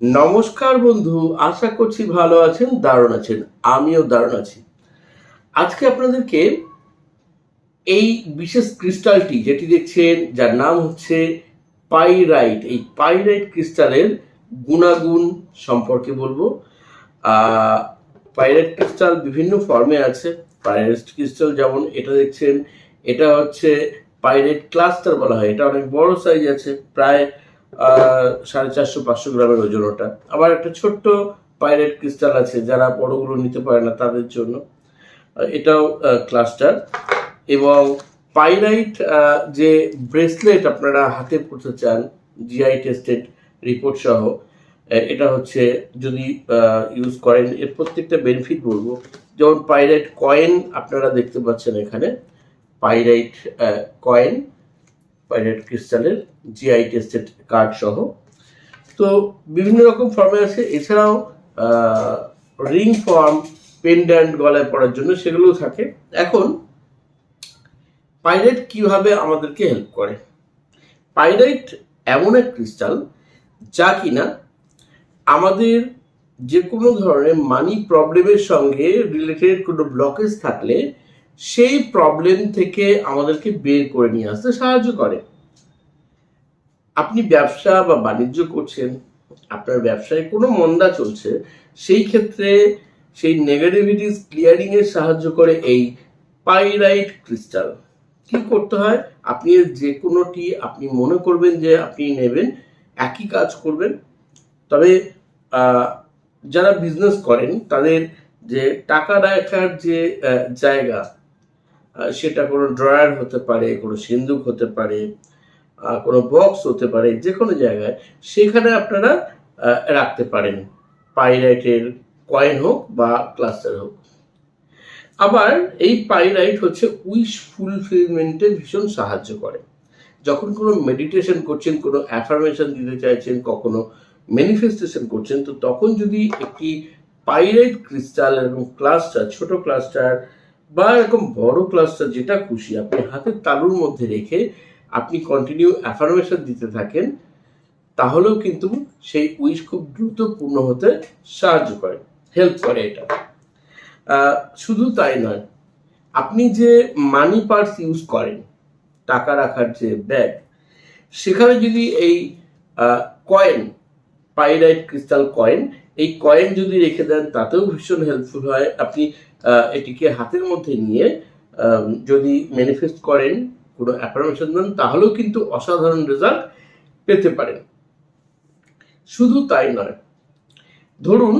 নমস্কার বন্ধু, আশা করছি ভালো আছেন, দারুণ আছেন, আমিও দারুণ আছি। আজকে আপনাদেরকে এই বিশেষ ক্রিস্টালটি, যেটি দেখছেন, যার নাম হচ্ছে পাইরাইট। এই পাইরাইট ক্রিস্টালের গুণাগুণ সম্পর্কে বলব। পাইরাইট ক্রিস্টাল বিভিন্ন ফর্মে আছে। পাইরাইট ক্রিস্টাল যেমন এটা দেখছেন, এটা হচ্ছে পাইরাইট ক্লাস্টার বলা হয়। এটা অনেক বড় সাইজ আছে, প্রায় সাড়ে চারশো, পাঁচশো গ্রামের ওজন ওটা। আবার একটা ছোট্ট পাইরেট ক্রিস্টাল আছে, যারা বড়গুলো নিতে পারে না তাদের জন্য। এটাও ক্লাস্টার। এবং পাইরাইট যে ব্রেসলেট আপনারা হাতে পড়তে চান জিআই টেস্টেড রিপোর্ট সহ এটা হচ্ছে যদি ইউজ করেন, এর প্রত্যেকটা বেনিফিট বলব। যেমন পাইরাইট কয়েন আপনারা দেখতে পাচ্ছেন এখানে। পাইরাইট কয়েন পাইরাইট ক্রিস্টালের জিআই টেস্টেড কার্ড সহ। তো বিভিন্ন রকম ফর্মে আছে। এছাড়াও রিং ফর্ম পেন্ডেন্ট গলায় পড়ার জন্য সেগুলোও থাকে। এখন পাইরাইট কীভাবে আমাদেরকে হেল্প করে? পাইরাইট এমন এক ক্রিস্টাল যা কিনা আমাদের যে কোনো ধরনের মানি প্রবলেমের সঙ্গে রিলেটেড কোনো ব্লকেজ থাকলে সেই প্রবলেম থেকে আমাদেরকে বের করে নিয়ে আসতে সাহায্য করে। আপনি ব্যবসা বা বাণিজ্য করছেন, আপনার ব্যবসায় কোনো মন্দা চলছে, সেই ক্ষেত্রে সেই নেগেটিভিটিস ক্লিয়ারিং এর সাহায্য করে এই পাইরাইট ক্রিস্টাল কি করতে হয়? আপনি যে কোনোটি আপনি মনে করবেন যে আপনি নেবেন, একই কাজ করবেন। তবে যারা বিজনেস করেন, তাদের যে টাকা রাখার যে জায়গা সেটা কোনো ড্রয়ার হতে পারে, কোনো সিন্দুক হতে পারে কোনো বক্স হতে পারে, যে কোনো জায়গায় সেখানে আপনারা রাখতে পারেন। পাইরাইটের কয়েন হোক বা ক্লাস্টার হোক। আবার এই পাইরাইট হচ্ছে উইশ ফুলফিলমেন্টে ভীষণ সাহায্য করে। যখন কোনো মেডিটেশন করছেন, কোনো অ্যাফার্মেশন দিতে চাইছেন, কখনো ম্যানিফেস্টেশন করছেন, তো তখন যদি একটি পাইরাইট ক্রিস্টাল এবং ক্লাস্টার, ছোট ক্লাস্টার বা এরকম বড় ক্লাস্টার যেটা খুশি, আপনি হাতের তালুর মধ্যে রেখে আপনি কন্টিনিউ অ্যাফার্মেশন দিতে থাকেন, তাহলেও কিন্তু সেই উইশ খুব দ্রুত পূর্ণ হতে সাহায্য করে হেল্প করে এটা। শুধু তাই নয়, আপনি যে মানি পার্স ইউজ করেন, টাকা রাখার যে ব্যাগ সেখানে যদি এই কয়েন পাইরাইট ক্রিস্টাল কয়েন, এই কয়েন যদি রেখে দেন, তাতেও ভীষণ হেল্পফুল হয়। আপনি এটিকে হাতের মধ্যে নিয়ে যদি ম্যানিফেস্ট করেন, কোনো অ্যাফার্মেশন দেন, তাহলেও কিন্তু অসাধারণ রেজাল্ট পেতে পারেন। শুধু তাই নয়, ধরুন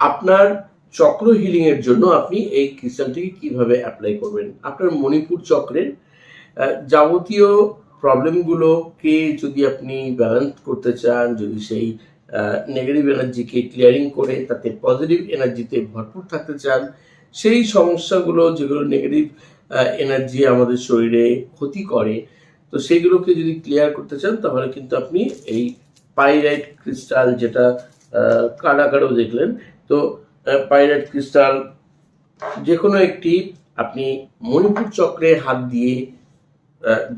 আপনার চক্র হিলিংয়ের জন্য আপনি এই ক্রিস্টালটিকে কীভাবে অ্যাপ্লাই করবেন। আপনার মণিপুর চক্রের যাবতীয় প্রবলেমগুলোকে যদি আপনি ব্যালেন্স করতে চান, যদি সেই নেগেটিভ এনার্জিকে ক্লিয়ারিং করে তাতে পজিটিভ এনার্জিতে ভরপুর থাকতে চান, সেই সমস্যাগুলো যেগুলো নেগেটিভ এনার্জি আমাদের শরীরে ক্ষতি করে, তো সেইগুলোকে যদি ক্লিয়ার করতে চান, তাহলে কিন্তু আপনি এই পাইরাইট ক্রিস্টাল যেটা কালো দেখলেন, তো পাইরাইট ক্রিস্টাল যে কোনো একটি আপনি মণিপুর চক্রে হাত দিয়ে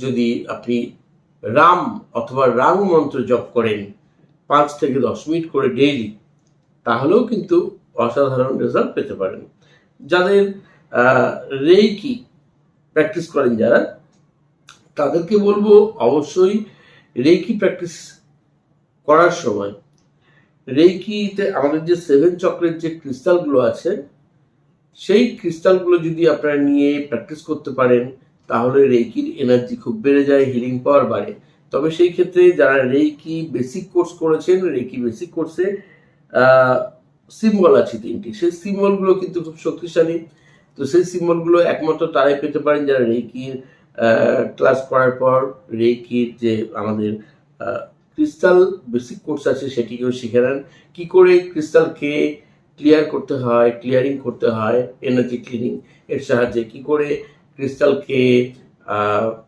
যদি আপনি রাম অথবা রাং মন্ত্র জপ করেন পাঁচ থেকে দশ মিনিট করে ডেইলি তাহলেও কিন্তু অসাধারণ রেজাল্ট পেতে পারেন। যাদের রেইকি প্র্যাকটিস করেন যারা, তাদেরকে বলব অবশ্যই রেইকি প্র্যাকটিস করার সময়। রেইকিতে আমাদের যে সেভেন চক্রের যে ক্রিস্টালগুলো আছে, সেই ক্রিস্টালগুলো যদি আপনারা নিয়ে প্র্যাকটিস করতে পারেন, তাহলে রেইকির এনার্জি খুব বেড়ে যায় হিলিং পাওয়ার বাড়ে। তবে সেই ক্ষেত্রে যারা রেইকি বেসিক কোর্স করেছেন, রেইকি বেসিক কোর্সে সিম্বল আছে তিনটি। সেই সিম্বলগুলো কিন্তু খুব শক্তিশালী। তো সেই সিম্বলগুলো একমাত্র তারাই পেতে পারেন যারা রেইকির ক্লাস করার পর রেইকির যে আমাদের ক্রিস্টাল বেসিক কোর্স আছে সেটিকেও শিখে নেন। কী করে ক্রিস্টালকে ক্লিয়ার করতে হয় ক্লিয়ারিং করতে হয় এনার্জি ক্লিনিং এর সাহায্যে। কী করে ক্রিস্টালকে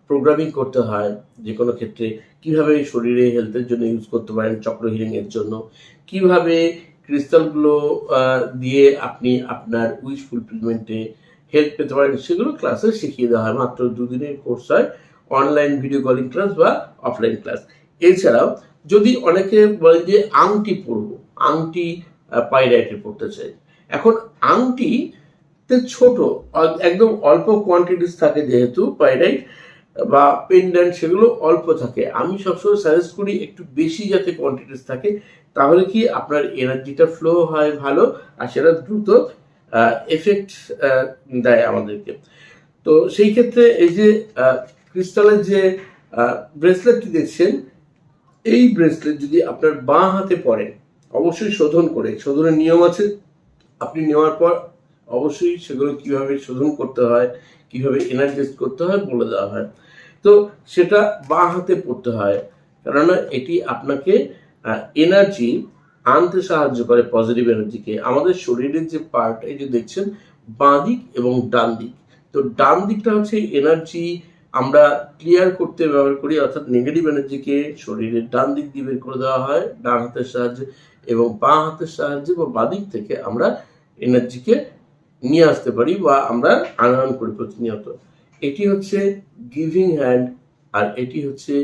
প্রোগ্রামিং করতে হয় যে কোনো ক্ষেত্রে। কীভাবে শরীরে হেলথের জন্য ইউজ করতে পারেন, চক্র হিলিং এর জন্য। কীভাবে ক্রিস্টালগুলো দিয়ে আপনি আপনার উইশ ফুলফিলমেন্টে হেল্প পেতে পারেন, সেগুলো ক্লাসে শিখিয়ে দেওয়া হয়। মাত্র দুদিনের কোর্স হয় অনলাইন ভিডিও কলিং ক্লাস বা অফলাইন ক্লাস এছাড়াও, যদি অনেকে বলেন যে আংটি পরবো, আংটি পাইরাইটে পড়তে চাই। এখন আংটিতে ছোট একদম অল্প কোয়ান্টিটিস থাকে যেহেতু পাইরাইট বা পেন্ডেন্ট সেগুলো অল্প থাকে। আমি সবসময় সাজেস্ট করি একটু বেশি যাতে কোয়ান্টিটিস থাকে, তাহলে কি আপনার এনার্জিটা ফ্লো হয় ভালো, আর সেটা দ্রুত এফেক্ট দেয় আমাদেরকে। তো সেই ক্ষেত্রে এই যে ক্রিস্টালের যে ব্রেসলেটটি দেখছেন, এই ব্রেসলেট যদি আপনার বাঁ হাতে পরেন অবশ্যই শোধন করে, শোধনের নিয়ম আছে। আপনি নেওয়ার পর অবশ্যই সেগুলো কীভাবে শোধন করতে হয়, কীভাবে এনার্জাইজ করতে হয় বলে দেওয়া হয়। তো সেটা বাঁ হাতে পড়তে হয়, কেননা এটি আপনাকে এনার্জি আনতে সাহায্য করে পজিটিভ এনার্জিকে আমাদের শরীরের যে পার্ট এই যে দেখছেন, বাঁ দিক এবং ডান দিক। তো ডান দিকটা হচ্ছে এনার্জি আমরা ক্লিয়ার করতে ব্যবহার করি, অর্থাৎ নেগেটিভ এনার্জিকে শরীরের ডান দিক দিয়ে বের করে দেওয়া হয়, ডান হাতের সাহায্যে এবং বাঁ হাতের সাহায্যে বা বাঁ দিক থেকে আমরা এনার্জিকে নিয়ে আসতে পারি বা আমরা আনয়ন করি প্রতিনিয়ত। এটি হচ্ছে গিভিং হ্যান্ড আর এটি হচ্ছে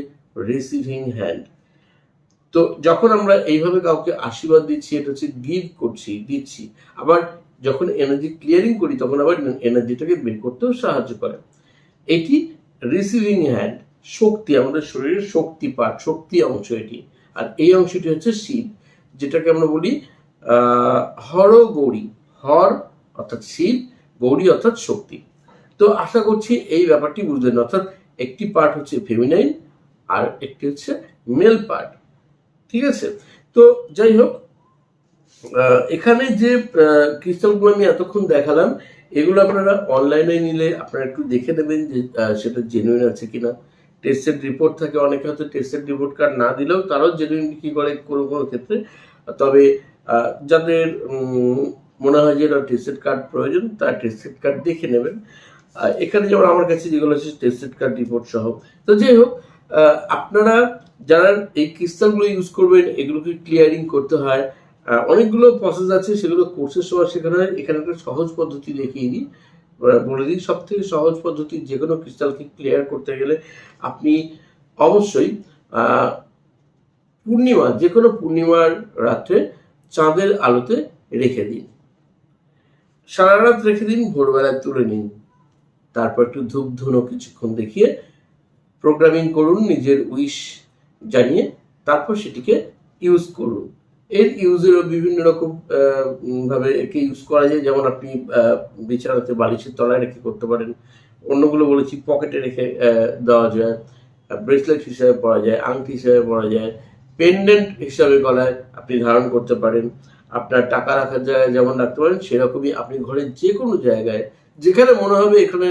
রিসিভিং হ্যান্ড তো যখন আমরা এইভাবে কাউকে আশীর্বাদ দিচ্ছি, এটা হচ্ছে গিভ করছি, দিচ্ছি, আবার যখন এনার্জি ক্লিয়ারিং করি, তখন আবার এনার্জিটাকে বের করতেও সাহায্য করে। এটি রিসিভিং হ্যান্ড শক্তি, আমাদের শরীরের শক্তি পাঠ শক্তি অংশ এটি। আর এই অংশটি হচ্ছে শিব যেটাকে আমরা বলি হর গৌরী হর অর্থাৎ শিব গৌরী অর্থাৎ শক্তি। তো আশা করছি এই ব্যাপারটি বুঝলেন। অর্থাৎ একটি পার্ট হচ্ছে ফেমিনাইন আর একটি হচ্ছে মেল পার্ট ঠিক আছে? তো যাই হোক এখানে যে ক্রিস্টালগুলো আমি এতক্ষণ দেখালাম, এগুলো আপনারা অনলাইনে নিলে আপনারা একটু দেখে নেবেন যে সেটা জেনুইন আছে কিনা। টেস্টের রিপোর্ট থাকে, অনেকে হয়তো টেস্টের রিপোর্ট কার্ড না দিলেও তারাও জেনুইন কি করে কোনো কোনো ক্ষেত্রে, তবে যাদের মনে হয় যে এটা টেস্টেড কার্ড প্রয়োজন তারা টেস্টেড কার্ড দেখে নেবেন। এখানে যেমন আমার কাছে যেগুলো আছে টেস্টেড কার্ড রিপোর্ট সহ। তো যাই হোক আপনারা যারা এই ক্রিস্টালগুলো ইউজ করবেন, এগুলোকে ক্লিয়ারিং করতে হয় অনেকগুলো প্রসেস আছে, সেগুলো কোর্সের সময় শেখানো হয়। এখানে একটা সহজ পদ্ধতি দেখিয়ে দিই। বলে দিই সব থেকে সহজ পদ্ধতি যে কোনো ক্রিস্টালকে ক্লিয়ার করতে গেলে আপনি অবশ্যই পূর্ণিমা যে কোনো পূর্ণিমার রাত্রে চাঁদের আলোতে রেখে দিন। সারা রাত রেখে দিন ভোরবেলায় তুলে নিন। তারপর একটু ধূপ ধুনো কিছুক্ষণ দেখিয়ে প্রোগ্রামিং করুন, নিজের উইশ জানিয়ে তারপর সেটিকে ইউজ করুন। এর ইউজেরও বিভিন্ন রকম ভাবে একে ইউজ করা যায়। যেমন আপনি বিছানাতে বালিশের তলায় রেখে করতে পারেন। অন্যগুলো বলেছি পকেটে রেখে দেওয়া যায়। ব্রেসলেট হিসাবে পরা যায়, আংটি হিসাবে পরা যায়। পেন্ডেন্ট হিসাবে গলায় আপনি ধারণ করতে পারেন। আপনার টাকা রাখার জায়গায় যেমন রাখতে পারেন, সেরকমই আপনি ঘরের যে কোনো জায়গায়, যেখানে মনে হবে এখানে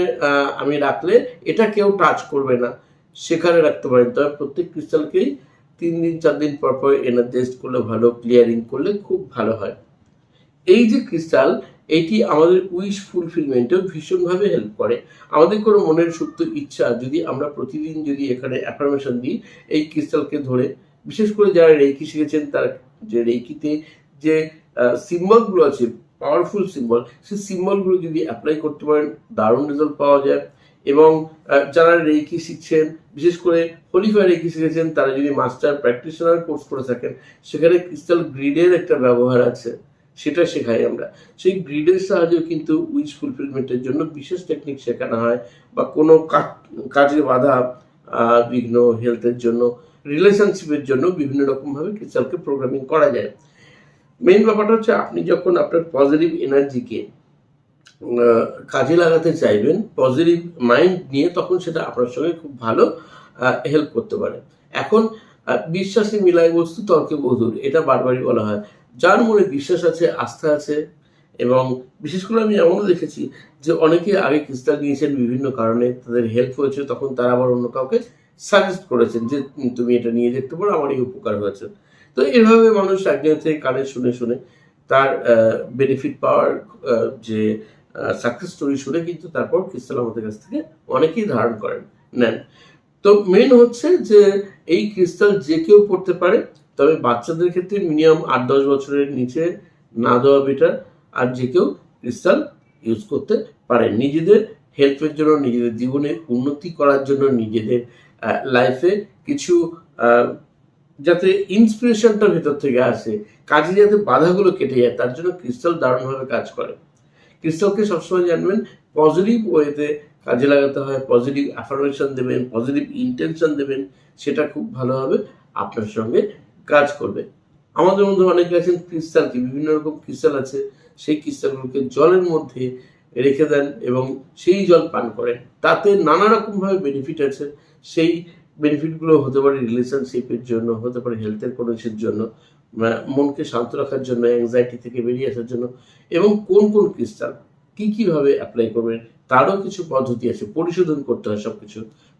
আমি রাখলে এটা কেউ টাচ করবে না, সেখানে রাখতে পারেন। তবে প্রত্যেক ক্রিস্টালকেই তিন দিন, চার দিন পর পর এনার্জাইজ করলে ভালো ক্লিয়ারিং করলে খুব ভালো হয়। এই যে ক্রিস্টাল এটি আমাদের উইশ ফুলফিলমেন্টেও ভীষণভাবে হেল্প করে। আমাদের কোনো মনের সুপ্ত ইচ্ছা, যদি আমরা প্রতিদিন যদি এখানে অ্যাফার্মেশন দিই, এই ক্রিস্টালকে ধরে, বিশেষ করে যারা রেকি শিখেছেন, তারা যে রেকিতে যে সিম্বলগুলো আছে পাওয়ারফুল সিম্বল সেই সিম্বলগুলো যদি অ্যাপ্লাই করতে পারেন, দারুণ রেজাল্ট পাওয়া যায়। এবং যারা রেকি শিখছেন, বিশেষ করে হোলিফাই রেকি শিখেছেন, তারা যদি মাস্টার প্র্যাকটিশনার কোর্স করে থাকেন, সেখানে ক্রিস্টাল গ্রিডের একটা ব্যবহার আছে, সেটা শেখাই আমরা। সেই গ্রিডের সাহায্যে কিন্তু উইচ ফুলফিলমেন্টের জন্য বিশেষ টেকনিক শেখানো হয়, বা কোনো কাজ- কাজে বাধা বিঘ্ন হেলথের জন্য রিলেশনশিপের জন্য বিভিন্ন রকমভাবে ক্রিস্টালকে প্রোগ্রামিং করা যায়। মেইন ব্যাপারটা হচ্ছে আপনি যখন আপনার পজিটিভ এনার্জিকে কাজে লাগাতে চাইবেন পজিটিভ মাইন্ড নিয়ে তখন সেটা আপনার সঙ্গে খুব ভালো হেল্প করতে পারে। এখন বিশ্বাসী মিলায় বস্তু তর্কে বধুর এটা বারবারই বলা হয়। যার মনে বিশ্বাস আছে, আস্থা আছে, এবং বিশেষ করে আমি এমনও দেখেছি যে অনেকে আগে ক্রিস্টাল নিয়েছেন বিভিন্ন কারণে, তাদের হেল্প হয়েছে, তখন তারা আবার অন্য কাউকে সাজেস্ট করেছেন যে তুমি এটা নিয়ে দেখতে পারো, আমারই উপকার হয়েছে। তো এভাবে মানুষ একজন থেকে কানে শুনে শুনে তার বেনিফিট পাওয়ার যে সাকসেস স্টোরি শুনে কিন্তু তারপর ক্রিস্টাল আমাদের কাছ থেকে অনেকেই ধারণ করেন, নেন। তো মেন হচ্ছে যে, এই ক্রিস্টাল যে কেউ পড়তে পারে, তবে বাচ্চাদের ক্ষেত্রে মিনিমাম আট, দশ বছরের নিচে না দেওয়া বেটার আর যে কেউ ক্রিস্টাল ইউজ করতে পারে। নিজেদের হেল্পের জন্য, নিজেদের জীবনে উন্নতি করার জন্য, নিজেদের লাইফে কিছু যাতে ইন্সপিরেশনটা ভেতর থেকে আসে, কাজে যাতে বাধাগুলো কেটে যায়, তার জন্য ক্রিস্টাল দারুণভাবে কাজ করে। ক্রিস্টালকে সবসময় জানবেন পজিটিভ ওয়েতে কাজে লাগাতে হয় পজিটিভ অ্যাফার্মেশন দেবেন পজিটিভ ইন্টেনশন দেবেন, সেটা খুব ভালোভাবে আপনার সঙ্গে কাজ করবে। আমাদের মধ্যে অনেকে আছেন ক্রিস্টালকে বিভিন্ন রকম ক্রিস্টাল আছে, সেই ক্রিস্টালগুলোকে জলের মধ্যে রেখে দেন এবং সেই জল পান করেন। তাতে নানা রকমভাবে বেনিফিট আছে। সেই বেনিফিটগুলো হতে পারে রিলেশনশিপের জন্য, হতে পারে হেলথের কোনো কিছুর জন্য মনকে শান্ত রাখার জন্য অ্যাংজাইটি থেকে বেরিয়ে আসার জন্য, এবং কোন কোন ক্রিস্টাল কী কীভাবে অ্যাপ্লাই করবেন তারও কিছু পদ্ধতি আছে, পরিশোধন করতে হয় সব কিছু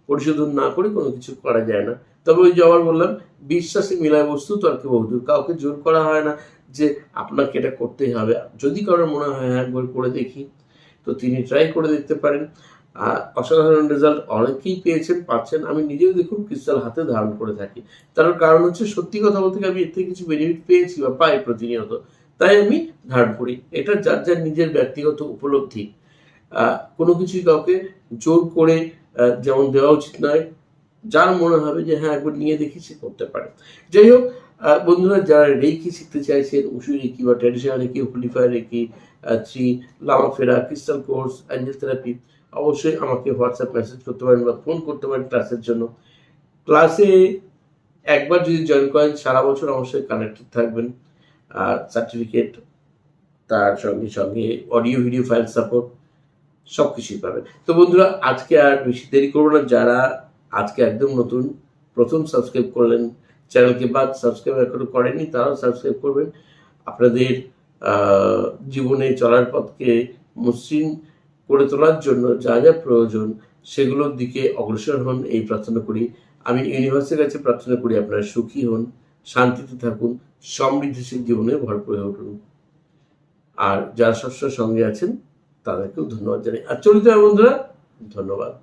পরিশোধন না করে কোনো কিছু করা যায় না। তবে ওই যে আবার বললাম, বিশ্বাসে মিলায় বস্তু তর্কে বহুদূর কাউকে জোর করা হয় না যে আপনাকে এটা করতেই হবে। যদি কারোর মনে হয় হ্যাঁ একবার করে দেখি। তো তিনি ট্রাই করে দেখতে পারেন। অসাধারণ রেজাল্ট অনেকেই পেয়েছেন, পাচ্ছেন। আমি নিজেও দেখুন ক্রিস্টাল হাতে ধারণ করে থাকি। তার কারণ হচ্ছে সত্যি কথা বলতে আমি এর থেকে কিছু বেনিফিট পেয়েছি বা পাই প্রতিনিয়ত। তাই আমি ধারণ করি। এটা যার যার নিজের ব্যক্তিগত উপলব্ধি। কোনো কিছুই কাউকে জোর করে যেমন দেওয়া উচিত নয়। যার মনে হবে যে হ্যাঁ একবার নিয়ে দেখি সে করতে পারে। যাই হোক বন্ধুরা, যারা রেকি শিখতে চাইছেন উসু রেকি বা traditional reiki holy fire reiki three Lama Fera crystal course Angel therapy অবশ্যই আমাকে হোয়াটসঅ্যাপ মেসেজ করতে পারেন বা ফোন করতে পারেন ক্লাসের জন্য। ক্লাসে একবার যদি জয়েন করেন, সারা বছর অবশ্যই কানেক্টেড থাকবেন। আর সার্টিফিকেট তার সঙ্গে সঙ্গে অডিও ভিডিও ফাইল সাপোর্ট সব কিছুই পাবেন। তো বন্ধুরা, আজকে আর বেশি দেরি করব না। যারা আজকে একদম নতুন, প্রথম সাবস্ক্রাইব করলেন, চ্যানেলকে বাদ সাবস্ক্রাইব এখনও করেনি তারাও সাবস্ক্রাইব করবেন। আপনাদের জীবনে চলার পথকে মসৃণ করে তোলার জন্য যা যা প্রয়োজন সেগুলোর দিকে অগ্রসর হন। এই প্রার্থনা করি। আমি ইউনিভার্সের কাছে প্রার্থনা করি আপনারা সুখী হন, শান্তিতে থাকুন, সমৃদ্ধিশীল জীবনে ভরপুর হয়ে উঠুন। আর যারা সবসময় সঙ্গে আছেন, তাদেরকেও ধন্যবাদ জানাই। আর চলিত বন্ধুরা, ধন্যবাদ।